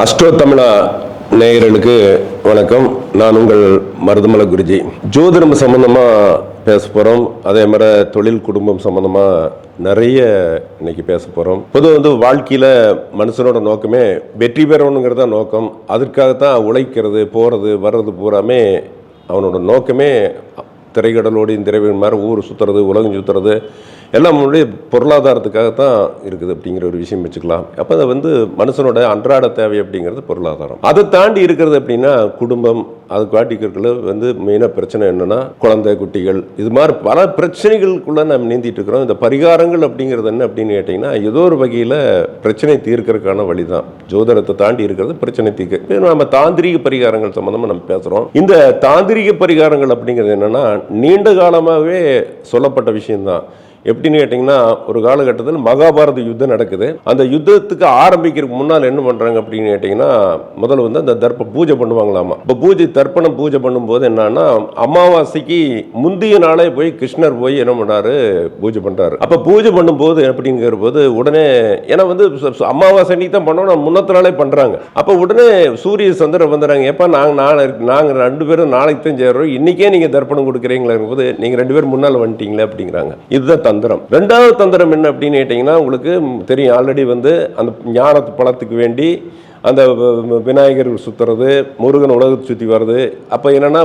அஷ்டோ தமிழா நேயர்களுக்கு வணக்கம். நான் உங்கள் மருதமலை குருஜி. ஜோதிடம் சம்மந்தமாக பேச போகிறோம் அதே மாதிரி தொழில் குடும்பம் சம்மந்தமாக நிறைய இன்னைக்கு பேச போகிறோம் பொதுவாக வந்து வாழ்க்கையில் மனுஷனோட நோக்கமே வெற்றி பெறணுங்கிறது தான் நோக்கம். அதற்காகத்தான் உழைக்கிறது போகிறது வர்றது பூராமே அவனோட நோக்கமே திரைக்கடலோடி திரைவன் மாதிரி ஊர் சுற்றுறது உலகம் சுற்றுறது எல்லாம் பொருளாதாரத்துக்காக பொருளாதாரத்துக்காகத்தான் இருக்குது அப்படிங்கிற ஒரு விஷயம் வச்சுக்கலாம். அப்போ அதை வந்து மனுஷனோட அன்றாட தேவை அப்படிங்கிறது பொருளாதாரம். அதை தாண்டி இருக்கிறது அப்படின்னா குடும்பம் அது காட்டிக்கிறதுல வந்து மெயினாக பிரச்சனை என்னென்னா குழந்தை குட்டிகள். இது மாதிரி பல பிரச்சனைகளுக்குள்ளே நம்ம நீந்திட்டு இருக்கிறோம். இந்த பரிகாரங்கள் அப்படிங்கிறது என்ன அப்படின்னு கேட்டிங்கன்னா ஏதோ ஒரு வகையில் பிரச்சனை தீர்க்கறதுக்கான வழி தான் ஜோதிடத்தை தாண்டி இருக்கிறது பிரச்சனை தீர்க்க. நம்ம தாந்திரிக பரிகாரங்கள் சம்மந்தமாக நம்ம பேசுகிறோம் இந்த தாந்திரீக பரிகாரங்கள் அப்படிங்கிறது என்னென்னா நீண்ட காலமாகவே சொல்லப்பட்ட விஷயம்தான். எப்படின்னு கேட்டிங்கன்னா ஒரு காலகட்டத்தில் மகாபாரத யுத்தம் நடக்குது. அந்த யுத்தத்துக்கு ஆரம்பிக்கிறதுக்கு முன்னால் என்ன பண்ணுறாங்க அப்படின்னு கேட்டிங்கன்னா முதல்ல வந்து அந்த தர்ப்ப பூஜை பண்ணுவாங்களாமா. இப்போ பூஜை தர்ப்பணம் பூஜை பண்ணும்போது என்னன்னா அமாவாசைக்கு முந்தைய நாளே போய் கிருஷ்ணர் போய் என்ன பண்ணாரு? பூஜை பண்ணுறாரு அப்போ பூஜை பண்ணும்போது அப்படிங்கிற போது உடனே ஏன்னா வந்து அமாவாசை அன்னைக்கு தான் பண்ணோம் நான் முன்னத்த நாளே பண்ணுறாங்க அப்போ உடனே சூரிய சந்திரன் வந்துடுறாங்க எப்போ நாங்கள் நாளைக்கு நாங்கள் ரெண்டு பேரும் நாளைக்கு தான் சேர்றோம். இன்றைக்கே நீங்கள் தர்ப்பணம் கொடுக்குறீங்களா போது நீங்கள் ரெண்டு பேரும் முன்னால் வந்துட்டீங்களே அப்படிங்கிறாங்க. இதுதான் தந்திரம். ரெண்டாவது தந்திரம் என்ன அப்படின்னு கேட்டிங்கன்னா உங்களுக்கு தெரியும் ஆல்ரெடி வந்து அந்த ஞானத்து பழத்துக்கு வேண்டி அந்த விநாயகர் சுற்றுறது முருகன் உலகத்தை சுற்றி வர்றது அப்போ என்னென்னா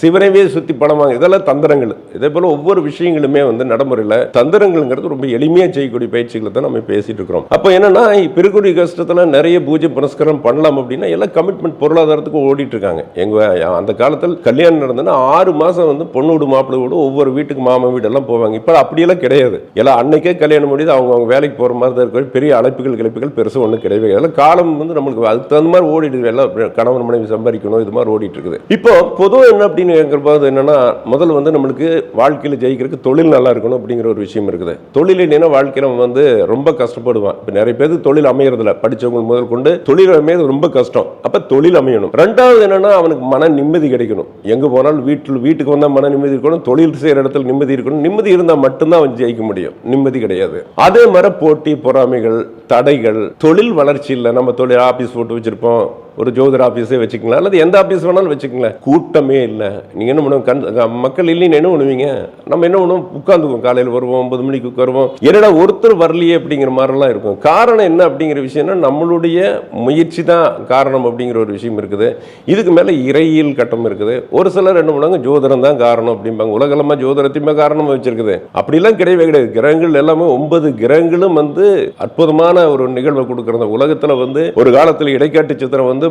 சிவனையே சுற்றி படம் வாங்க இதெல்லாம் தந்திரங்கள். இதே போல் ஒவ்வொரு விஷயங்களுமே வந்து நடைமுறையில் தந்திரங்கள்ங்கிறது ரொம்ப எளிமையாக செய்யக்கூடிய பயிற்சிகளை தான் நம்ம பேசிகிட்டு இருக்கிறோம். அப்போ என்னென்னா இப்போ கஷ்டத்தில் நிறைய பூஜை புனஸ்கரம் பண்ணலாம் அப்படின்னா எல்லாம் கமிட்மெண்ட் பொருளாதாரத்துக்கு ஓடிட்டு இருக்காங்க. எங்கள் அந்த காலத்தில் கல்யாணம் நடந்ததுன்னா ஆறு மாதம் வந்து பொண்ணு வீடு மாப்பிள்ளை வீடு ஒவ்வொரு வீட்டுக்கு மாமா வீடெல்லாம் போவாங்க. இப்போ அப்படியெல்லாம் கிடையாது. எல்லாம் அன்னைக்கே கல்யாணம் முடியுது அவங்க அவங்க வேலைக்கு போகிற மாதிரி தான் இருக்க. பெரிய அழைப்புகள் கிளப்புகள் பெருசாக ஒன்றும் கிடையவே கிடையாது. காலம் வந்து நம்மளுக்கு அதுக்கு தகுந்த மாதிரி ஓடிட்டு எல்லாம் கணவன் மனைவி சம்பாதிக்கணும் இது மாதிரி ஓடிட்டு இருக்குது இப்போ பொதுவாக என்ன அப்படின்னு கேட்கும்போது என்னன்னா முதல்ல வந்து நம்மளுக்கு வாழ்க்கையில் ஜெயிக்கிறதுக்கு தொழில் நல்லா இருக்கணும் அப்படிங்கிற ஒரு விஷயம் இருக்குது. தொழில் இல்லைன்னா வாழ்க்கையில் அவன் வந்து ரொம்ப கஷ்டப்படுவான். இப்போ நிறைய பேர் தொழில் அமையறதில்ல. படிச்சவங்க முதல் கொண்டு தொழில் அமையறது ரொம்ப கஷ்டம். அப்போ தொழில் அமையணும். ரெண்டாவது என்னன்னா அவனுக்கு மன நிம்மதி கிடைக்கணும். எங்கே போனாலும் வீட்டில் வீட்டுக்கு வந்தால் மன நிம்மதி இருக்கணும். தொழில் செய்கிற இடத்துல நிம்மதி இருக்கணும். நிம்மதி இருந்தால் மட்டும்தான் அவன் ஜெயிக்க முடியும். நிம்மதி கிடையாது. அதே மாதிரி போட்டி பொறாமைகள் தடைகள் தொழில் வளர்ச்சி இல்லை. நம்ம தொழில் ஆபீஸ் போட்டு வச்சுருப்போம். ஒரு ஜோதிட ஆபீஸே வச்சுக்கலாம் அல்லது எந்த ஆஃபீஸ் வேணாலும் வச்சுக்கலாம் கூட்டமே இல்லை. நீங்கள் என்ன பண்ணுவோம் கண் மக்கள் இல்லைன்னு என்ன பண்ணுவீங்க? நம்ம என்ன பண்ணுவோம்? உட்காந்துக்குவோம் காலையில் வருவோம் ஒன்பது மணிக்கு உட்காருவோம். என்னடா ஒருத்தர் வரலையே அப்படிங்கிற மாதிரிலாம் இருக்கும். காரணம் என்ன அப்படிங்கிற விஷயம்னா நம்மளுடைய முயற்சி தான் காரணம் அப்படிங்கிற ஒரு விஷயம் இருக்குது. இதுக்கு மேலே இறையியல் கட்டம் இருக்குது. ஒரு சிலர் என்ன பண்ணுவாங்க? ஜோதிடம் தான் காரணம் அப்படிம்பாங்க. உலகலமாக ஜோதிடத்தையுமே காரணமாக வச்சிருக்குது. அப்படிலாம் கிடையவே கிடையாது. கிரகங்கள் எல்லாமே ஒன்பது கிரகங்களும் வந்து அற்புதமான ஒரு நிகழ்வை கொடுக்குறது உலகத்தில் வந்து ஒரு காலத்தில் இடைக்காட்டு சித்திரம் வந்து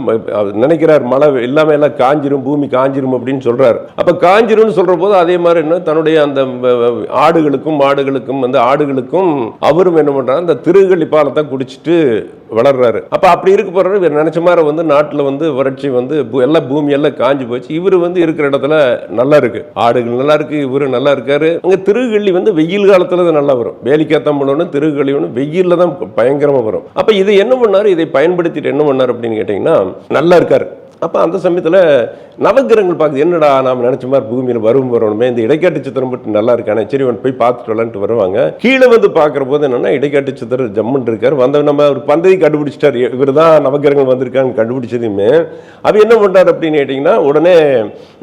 நினைக்கிறார் மழை எல்லாமே எல்லாம் காஞ்சிரும் பூமி காஞ்சிரும் அப்படின்னு சொல்றாரு. அப்ப காஞ்சிரும்னு சொல்ற போது அதே மாதிரி என்ன தன்னுடைய அந்த ஆடுகளுக்கும் மாடுகளுக்கும் வந்து ஆடுகளுக்கும் அவரும் என்ன பண்றாரு அந்த திருகள்ளி பாலத்தை குடிச்சிட்டு வளர்றாரு. அப்ப அப்படி இருக்க போறாரு இவர் நினைச்ச மாதிரி வந்து நாட்டுல வந்து வறட்சி வந்து பூ- எல்லாம் பூமி எல்லாம் காஞ்சு போச்சு. இவர் வந்து இருக்கிற இடத்துல நல்லா இருக்கு. ஆடுகள் நல்லா இருக்கு இவரு நல்லா இருக்காரு. அங்க திருகள்ளி வந்து வெயில் காலத்துல தான் நல்லா வரும். வேலிக்காத்தம் பண்ணணும் திருகள்ளி ஒன்று வெயில்ல தான் பயங்கரமா வரும். அப்ப இது என்ன பண்ணாரு? இதை பயன்படுத்திட்டு என்ன பண்ணாரு அப்படின்னு கேட்டீங்கன்னா நல்லா இருக்காரு. அப்போ அந்த சமயத்தில் நவக்கிரகங்கள் பார்க்குது. என்னடா நாம் நினச்ச மாதிரி பூமியில் வரும் வரணுமே? இந்த இடைக்காட்டு சித்திரம் மட்டும் நல்லா இருக்கானே? சரி அவன் போய் பார்த்துட்டு வரலான்ட்டு வருவாங்க. கீழே வந்து பார்க்குற போது என்னென்னா இடைக்காட்டு சித்திரம் ஜம்முன் இருக்கார். வந்த நம்ம ஒரு பந்ததி கண்டுபிடிச்சிட்டார். இவர் தான் நவகிரகங்கள் வந்திருக்கான்னு கண்டுபிடிச்சதுமே. அவர் என்ன பண்ணார் அப்படின்னு கேட்டிங்கன்னா உடனே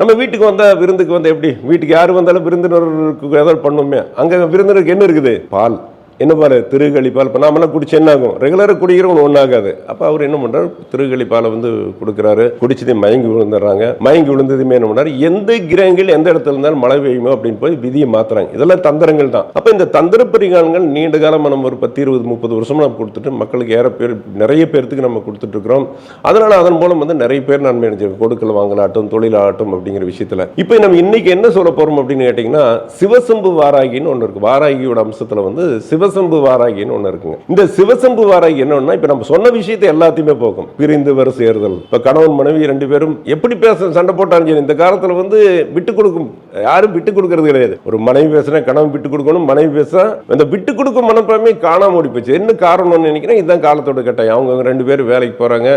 நம்ம வீட்டுக்கு வந்த விருந்துக்கு வந்த எப்படி? வீட்டுக்கு யார் வந்தாலும் விருந்தினருக்கு ஏதாவது பண்ணுவோமே. அங்கே விருந்தினருக்கு என்ன இருக்குது? பால். என்ன பாரு திருகளிப்பால் இப்போ நாமெல்லாம் குடிச்சு என்ன ஆகும் ரெகுலராக குடிக்கிறவங்க ஒன்றாகாது அப்போ அவர் என்ன பண்ணுறாரு திருகளிப்பாலை வந்து கொடுக்குறாரு. குடிச்சதே மயங்கி விழுந்துடுறாங்க. மயங்கி விழுந்ததுமே என்ன பண்ணுறாரு எந்த கிரகங்கள் எந்த இடத்துல இருந்தாலும் மழை பெய்யுமோ அப்படின்னு போய் விதியை மாத்துறாங்க. இதெல்லாம் தந்திரங்கள் தான். அப்போ இந்த தந்திர பரிகாரங்கள் நீண்ட காலமாக நம்ம ஒரு பத்து இருபது முப்பது வருஷமாக நம்ம கொடுத்துட்டு மக்களுக்கு ஏற பேர் நிறைய பேர்த்துக்கு நம்ம கொடுத்துட்டு இருக்கிறோம். அதன் மூலம் வந்து நிறைய பேர் நன்மை அடைஞ்சிருக்கு கொடுக்கல் வாங்கலாட்டும் தொழிலாகட்டும் அப்படிங்கிற விஷயத்தில். இப்போ நம்ம இன்னைக்கு என்ன சொல்ல போகிறோம் அப்படின்னு கேட்டிங்கன்னா சிவசம்பு வாராகின்னு ஒன்று இருக்குது வாராகியோட அம்சத்தில் வந்து சிவ சிவசம்பு வாராகின்னு ஒன்று இருக்குங்க. இந்த சிவசம்பு வாராகி என்னன்னா இப்போ நம்ம சொன்ன விஷயத்தை எல்லாத்தையுமே போக்கும். பிரிந்து வர சேர்தல் இப்போ கணவன் மனைவி ரெண்டு பேரும் எப்படி பேச சண்டை போட்டாலும் சரி இந்த காலத்துல வந்து விட்டு கொடுக்கும் யாரும் விட்டு கொடுக்கறது கிடையாது. ஒரு மனைவி பேசுனா கணவன் விட்டு கொடுக்கணும் மனைவி பேச அந்த விட்டு கொடுக்கும் மனப்பான்மை காணாம ஓடி போச்சு. என்ன காரணம்னு நினைக்கிறேன் இதுதான் காலத்தோட கட்டாயம். அவங்க ரெண்டு பேரும் வேலைக்கு போறாங்க.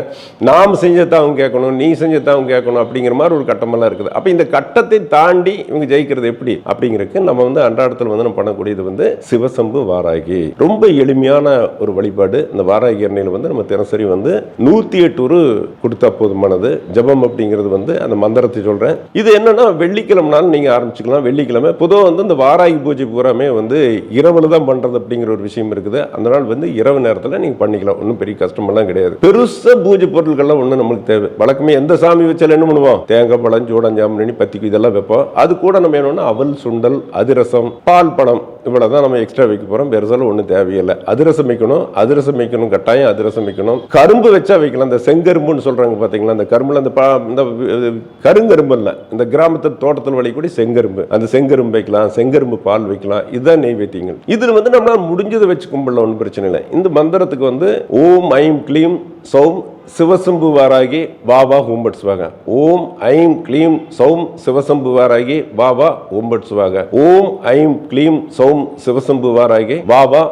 நாம் செஞ்சதான் அவங்க கேட்கணும் நீ செஞ்சதான் அவங்க கேட்கணும் அப்படிங்கிற மாதிரி ஒரு கட்டமெல்லாம் இருக்குது. அப்போ இந்த கட்டத்தை தாண்டி இவங்க ஜெயிக்கிறது எப்படி அப்படிங்கிறதுக்கு நம்ம வந்து அன்றாடத்தில் வந்து நம்ம பண்ணக்கூடியது வந்து சிவசம்பு வாராய் வாராகி ரொம்ப எளிமையான ஒரு வழிபாடு. இந்த வாராகி எண்ணெயில் வந்து நம்ம தினசரி வந்து நூற்றி எட்டு ஒரு கொடுத்தா போதுமானது. ஜெபம் அப்படிங்கிறது வந்து அந்த மந்திரத்தை சொல்கிறேன் இது என்னன்னா வெள்ளிக்கிழமைனாலும் நீங்கள் ஆரம்பிச்சுக்கலாம். வெள்ளிக்கிழமை பொதுவாக வந்து இந்த வாராகி பூஜை பூராமே வந்து இரவில் தான் பண்ணுறது அப்படிங்கிற ஒரு விஷயம் இருக்குது. அந்த நாள் வந்து இரவு நேரத்தில் நீங்கள் பண்ணிக்கலாம். ஒன்றும் பெரிய கஷ்டமெல்லாம் கிடையாது. பெருசாக பூஜை பொருட்கள்லாம் ஒன்றும் நம்மளுக்கு தேவை. வழக்கமே எந்த சாமி வச்சாலும் என்ன பண்ணுவோம்? தேங்காய் பழம் சூடம் ஜாமணி பத்திக்கு இதெல்லாம் வைப்போம். அது கூட நம்ம என்னன்னா அவல் சுண்டல் அதிரசம் பால் பழம் இவ்வளவுதான் நம்ம எக்ஸ்ட்ரா வைக்க போறோம். பெருசாலும் ஒன்றும் தேவையில்லை. அதிரசம் வைக்கணும். அதிரசம் வைக்கணும். கட்டாயம் அதிரசம் வைக்கணும். கரும்பு வச்சா வைக்கலாம். இந்த செங்கரும்புன்னு சொல்றாங்க பாத்தீங்களா? அந்த கரும்புல அந்த பா- இந்த கருங்கரும்பு இல்லை. இந்த கிராமத்து தோட்டத்தில் விளையக்கூடிய செங்கரும்பு. அந்த செங்கரும்பு வைக்கலாம். செங்கரும்பு பால் வைக்கலாம். இதுதான் நெய்வேத்தியங்கள். இதுல வந்து நம்மளால் முடிஞ்சதை வச்சு கும்பிடல ஒன்றும் பிரச்சனை இல்லை. இந்த மந்திரத்துக்கு வந்து ஓம் ஐம் க்ளீம் சௌம் சிவசம்புவாராகி வாவா ஓம் ஐம் க்ளீம் சௌம் சிவசம்புவாராகி வாவா ஓம் ஐம் க்ளீம் சௌம் சிவசம்புவாராகி வாவா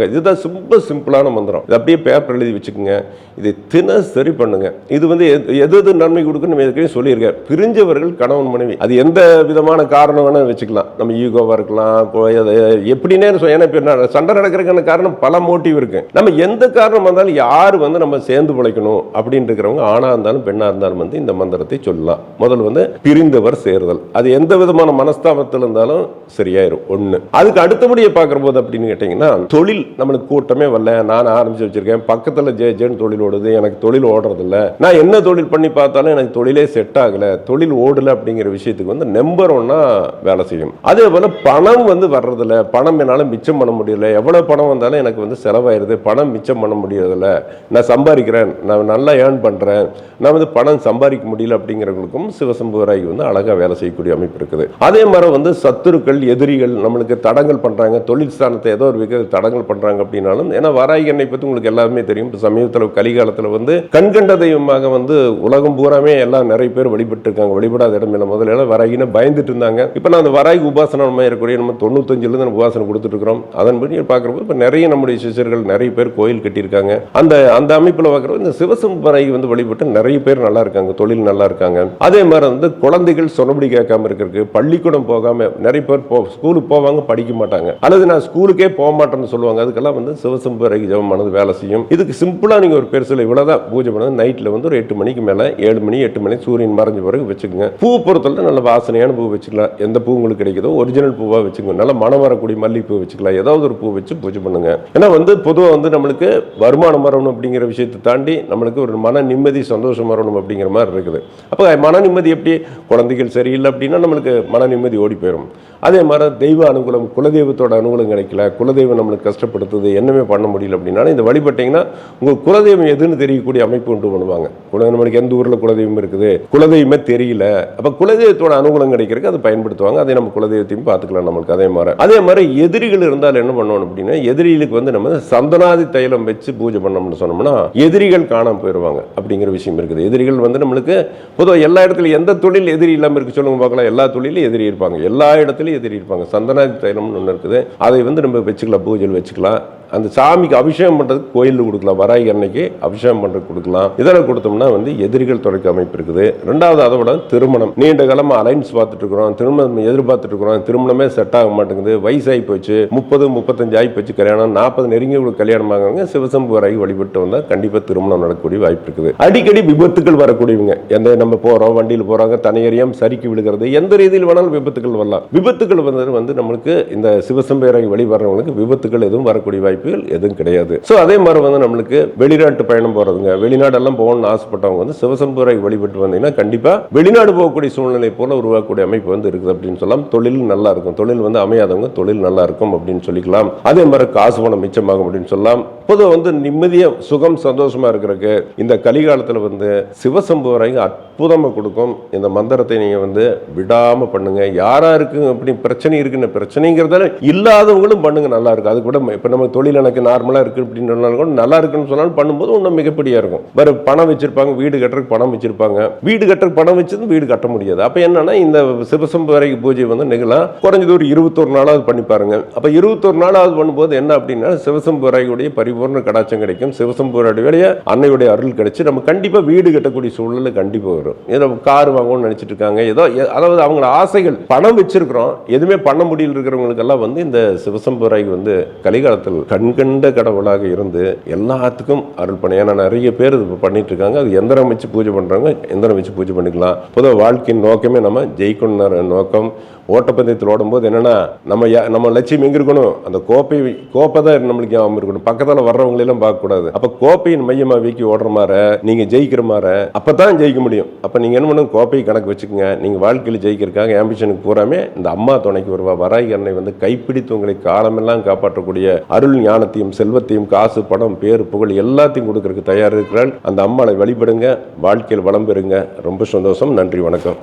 இதுதான் ரொம்ப சிம்பிளான மந்திரம். இது அப்படியே பேப்பர் எழுதி வச்சுக்கோங்க. இது தினசரி பண்ணுங்க. இது வந்து எது- எது நன்மை கொடுக்குன்னு நம்ம ஏற்கனவே சொல்லியிருக்கேன் பிரிஞ்சவர்கள் கணவன் மனைவி. அது எந்த விதமான காரணம் வேணா வச்சுக்கலாம். நம்ம ஈகோவாக இருக்கலாம் எப்படின்னே ஏன்னா இப்போ சண்டை நடக்கிறதுக்கான காரணம் பல மோட்டிவ் இருக்கு. நம்ம எந்த காரணம் வந்தாலும் யார் வந்து நம்ம சேர்ந்து பிழைக்கணும் அப்படின்னு இருக்கிறவங்க ஆணாக இருந்தாலும் பெண்ணா இருந்தாலும் வந்து இந்த மந்திரத்தை சொல்லலாம். முதல்ல வந்து பிரிந்தவர் சேருதல். அது எந்த விதமான மனஸ்தாபத்தில் இருந்தாலும் சரியாயிரும். ஒன்று அதுக்கு அடுத்தபடியே பார்க்குற போது அப்படின்னு கேட்டிங்கன்னா தொழில் நம்மளுக்கு கூட்டமே வரல. நான் ஆரம்பிச்சு வச்சிருக்கேன். பக்கத்தில் ஜே ஜேன்னு தொழில் ஓடுது. எனக்கு தொழில் ஓடுறதில்ல. நான் என்ன தொழில் பண்ணி பார்த்தாலும் எனக்கு தொழிலே செட் ஆகல. தொழில் ஓடல அப்படிங்கிற விஷயத்துக்கு வந்து நம்பர் ஒன்னா வேலை செய்யும். அதே போல பணம் வந்து வர்றதில்ல. பணம் என்னால் மிச்சம் பண்ண முடியல. எவ்வளவு பணம் வந்தாலும் எனக்கு வந்து செலவாயிருது. பணம் மிச்சம் பண்ண முடியறதில்ல. நான் சம்பாதிக்கிறேன். நான் நல்லா ஏர்ன் பண்ணுறேன் நான் வந்து பணம் சம்பாதிக்க முடியல அப்படிங்கிறவங்களுக்கும் சிவசம்புவராகி வந்து அழகாக வேலை செய்யக்கூடிய அமைப்பு இருக்குது. அதே மாதிரி வந்து சத்துருக்கள் எதிரிகள் நம்மளுக்கு தடங்கள் பண்ணுறாங்க தொழில் ஸ்தானத்தை ஏதோ ஒரு விக தடங்கள் பண்ணுறாங்க அப்படின்னாலும் ஏன்னா வராகி எண்ணெய் பற்றி உங்களுக்கு எல்லாருமே தெரியும். இப்போ சமீபத்தில் கலிகாலத்தில் வந்து கண்கண்ட தெய்வமாக வந்து உலகம் பூராமே எல்லாம் நிறைய பேர் வழிபட்டு இருக்காங்க வழிபடாத இடம் இல்லை. முதல்ல எல்லாம் வராகின்னு பயந்துட்டு இருந்தாங்க. இப்போ நான் அந்த வராகி உபாசனம் இருக்கக்கூடிய நம்ம தொண்ணூத்தஞ்சிலேருந்து நம்ம உபாசனம் கொடுத்துட்ருக்கிறோம் அதன்படி பார்க்குறப்போ இப்போ நிறைய நம்முடைய சிஷர்கள் நிறைய பேர் கோயில் கட்டியிருக்காங்க. அந்த அந்த அமைப்பில் பார்க்குறப்ப இந்த சிவசம்பரை வந்து வழிபட்டு நிறைய பேர் நல்லா இருக்காங்க தொழில் நல்லா இருக்காங்க. அதே மாதிரி வந்து குழந்தைகள் சொன்னபடி கேட்காம இருக்கிறதுக்கு பள்ளிக்கூடம் போகாம நிறைய பேர் போ ஸ்கூலுக்கு போவாங்க படிக்க மாட்டாங்க. அல்லது நான் ஸ்கூலுக்கே போக மாட்டேன்னு சொல்லுவாங்க. அதுக்கெல்லாம் வந்து சிவசம்பரை ஜபமானது வேலை செய்யும். இதுக்கு சிம்பிளா நீங்க ஒரு பேர் சொல்ல இவ்வளவுதான். பூஜை பண்ணது நைட்ல வந்து ஒரு எட்டு மணிக்கு மேல ஏழு மணி எட்டு மணி சூரியன் மறைஞ்ச பிறகு வச்சுக்கோங்க. பூ பொறுத்தல நல்ல வாசனையான பூ வச்சுக்கலாம். எந்த பூ உங்களுக்கு கிடைக்குதோ ஒரிஜினல் பூவா வச்சுக்கோங்க. நல்ல மனம் வரக்கூடிய மல்லிகைப்பூ வச்சுக்கலாம். ஏதாவது ஒரு பூ வச்சு பூஜை பண்ணுங்க. ஏன்னா வந்து பொதுவாக வந்து நம்மளுக்கு வருமானம் வரணும் அப்படிங்கிற விஷயத்தை தாண்டி நம்மளுக்கு ஒரு மன நிம்மதி சந்தோஷம் வரணும் அப்படிங்கிற மாதிரி இருக்குது. அப்போ மன நிம்மதி எப்படி? குழந்தைகள் சரியில்லை அப்படின்னா நம்மளுக்கு மன நிம்மதி ஓடி போயிடும் அதே மாதிரி தெய்வ அனுகூலம் குலதெய்வத்தோட அனுகூலம் கிடைக்கல குலதெய்வம் நம்மளுக்கு கஷ்டப்படுத்துது என்னமே பண்ண முடியல அப்படின்னாலும் இந்த வழிபட்டீங்கன்னா உங்கள் குலதெய்வம் எதுன்னு தெரியக்கூடிய அமைப்பு உண்டு பண்ணுவாங்க. குல நம்மளுக்கு எந்த ஊரில் குலதெய்வம் இருக்குது? குலதெய்வமே தெரியல. அப்போ குலதெய்வத்தோட அனுகூலம் கிடைக்கிறதுக்கு அதை பயன்படுத்துவாங்க. அதே நம்ம குலதெய்வத்தையும் பார்த்துக்கலாம் நம்மளுக்கு. அதே மாதிரி அதே மாதிரி எதிரிகள் இருந்தால் என்ன பண்ணணும் அப்படின்னா எதிரிகளுக்கு வந்து நம்ம சந்தனாதி தைலம் வச்சு பூஜை பண்ணோம்னு சொன்னோம்னா எதிரிகள் காணாம போயிடுவாங்க அப்படிங்கிற விஷயம் இருக்குது. எதிரிகள் வந்து நம்மளுக்கு பொதுவாக எல்லா இடத்துலையும் எந்த தொழில் எதிரி இல்லாமல் இருக்கு சொல்லுங்க பார்க்கலாம். எல்லா தொழிலும் எதிரி இருப்பாங்க. எல்லா இடத்துலையும் எதிரி இருப்பாங்க. சந்தனாதி தைலம்னு ஒன்று இருக்குது. அதை வந்து நம்ம வச்சுக்கலாம் பூஜையில் வச்சுக்கலாம். அந்த சாமிக்கு அபிஷேகம் பண்ணுறதுக்கு கோயிலில் கொடுக்கலாம். வராய் அன்னைக்கு அபிஷேகம் பண்ணுறதுக்கு கொடுக்கலாம். இதெல்லாம் கொடுத்தோம்னா வந்து எதிரிகள் தொடக்க அமைப்பு இருக்குது. ரெண்டாவது அதை விட திருமணம். நீண்ட காலமாக அலைன்ஸ் பார்த்துட்டு இருக்கிறோம். திருமணம் எதிர்பார்த்துட்டு இருக்கிறோம். திருமணமே செட் ஆக மாட்டேங்குது. வயசாகி போச்சு. முப்பது முப்பத்தஞ்சு ஆகி போச்சு. கல்யாணம் நாற்பது நெருங்கி கூட கல்யாணம் ஆகுங்க சிவசம்பு வரை வழிபட்டு வந்தால் கண்டிப்பாக திருமணம் நடக்கக்கூடிய வாய்ப்பு இருக்குது. அடிக்கடி விபத்துக்கள் வரக்கூடியவங்க. எந்த நம்ம போகிறோம் வண்டியில் போகிறாங்க தனியறியாம சறுக்கி விழுகிறது எந்த ரீதியில் வேணாலும் விபத்துக்கள் வரலாம். விபத்துக்கள் வந்தது வந்து நம்மளுக்கு இந்த சிவசம்பு ஆராயி வழி வழிபடுறவங்களுக்கு விபத்துக்கள் எதுவும் வரக்கூடிய வாய்ப்பு வாய்ப்புகள் எதுவும் கிடையாது. ஸோ அதே மாதிரி வந்து நம்மளுக்கு வெளிநாட்டு பயணம் போகிறதுங்க வெளிநாடெல்லாம் போகணும்னு ஆசைப்பட்டவங்க வந்து சிவசம்பூரை வழிபட்டு வந்தீங்கன்னா கண்டிப்பாக வெளிநாடு போகக்கூடிய சூழ்நிலை போல உருவாக்கக்கூடிய அமைப்பு வந்து இருக்குது அப்படின்னு சொல்லலாம். தொழில் நல்லா இருக்கும். தொழில் வந்து அமையாதவங்க தொழில் நல்லா இருக்கும் அப்படின்னு சொல்லிக்கலாம். அதே மாதிரி காசு பணம் மிச்சமாகும் அப்படின்னு சொல்லலாம். அப்போது வந்து நிம்மதியாக சுகம் சந்தோஷமாக இருக்கிறதுக்கு இந்த கலிகாலத்தில் வந்து சிவசம்புவரை அற்புதமாக கொடுக்கும். இந்த மந்திரத்தை நீங்கள் வந்து விடாமல் பண்ணுங்கள் யாராக இருக்கு அப்படி பிரச்சனை இருக்குன்னு பிரச்சனைங்கிறதால இல்லாதவங்களும் பண்ணுங்க நல்லா இருக்கும் அது கூட இப்போ நம்ம தொழில் எனக்கு நார்மலாக இருக்குது அப்படின்னு சொன்னாலும் கூட நல்லா இருக்குன்னு சொன்னாலும் பண்ணும்போது இன்னும் மிகப்பெரிய இருக்கும். வேறு பணம் வச்சுருப்பாங்க வீடு கட்டுறதுக்கு பணம் வச்சுருப்பாங்க. வீடு கட்டுறதுக்கு பணம் வச்சது வீடு கட்ட முடியாது. அப்போ என்னென்னா இந்த சிவசம்புவரைக்கு பூஜை வந்து நிகழலாம். குறைஞ்சது ஒரு இருபத்தொரு நாளாவது பண்ணி பாருங்க. அப்போ இருபத்தொரு நாளாவது பண்ணும்போது என்ன அப்படின்னா சிவசம்பு பரி பரிபூர்ண கடாச்சம் கிடைக்கும். சிவசம்பூருடைய அன்னையுடைய அருள் கிடைச்சி நம்ம கண்டிப்பாக வீடு கட்டக்கூடிய சூழ்நிலை கண்டிப்பாக வரும். ஏதோ கார் வாங்கணும்னு நினச்சிட்டு இருக்காங்க. ஏதோ அதாவது அவங்கள ஆசைகள் பணம் வச்சிருக்கிறோம். எதுவுமே பண்ண முடியல இருக்கிறவங்களுக்கெல்லாம் வந்து இந்த சிவசம்பூராய் வந்து கலிகாலத்தில் கண்கண்ட கடவுளாக இருந்து எல்லாத்துக்கும் அருள் பண்ண ஏன்னா நிறைய பேர் இது பண்ணிட்டு இருக்காங்க. அது எந்திரம் வச்சு பூஜை பண்ணுறாங்க எந்திரம் வச்சு பூஜை பண்ணிக்கலாம். பொதுவாக வாழ்க்கையின் நோக்கமே நம்ம ஜெயிக்கணும் நோக்கம். ஓட்டப்பந்தயத்தில் ஓடும்போது என்னென்னா நம்ம நம்ம லட்சியம் எங்கே இருக்கணும்? அந்த கோப்பை கோப்பை தான் நம்மளுக்கு ஞாபகம் இருக்கணும். பக்கத்தில் வர்றவங்களெல்லாம் பார்க்கக்கூடாது. அப்போ கோப்பையின் மையமாக வீக்கி ஓடுற மாதிரி நீங்கள் ஜெயிக்கிற மாதிரி அப்பதான் ஜெயிக்க முடியும். அப்போ நீங்கள் என்ன பண்ணுங்க கோப்பையை கணக்கு வச்சுக்கோங்க. நீங்கள் வாழ்க்கையில் ஜெயிக்கிறதுக்காக ஆம்பிஷனுக்கு பூராமே இந்த அம்மா துணைக்கு வருவா வராகி அன்னை வந்து கைப்பிடித்து உங்களை காலமெல்லாம் காப்பாற்றக்கூடிய அருள் ஞானத்தையும் செல்வத்தையும் காசு பணம் பேர் புகழ் எல்லாத்தையும் கொடுக்கறதுக்கு தயார் இருக்கிறாள். அந்த அம்மாவை வழிபடுங்க. வாழ்க்கையில் வளம் பெறுங்க. ரொம்ப சந்தோஷம். நன்றி வணக்கம்.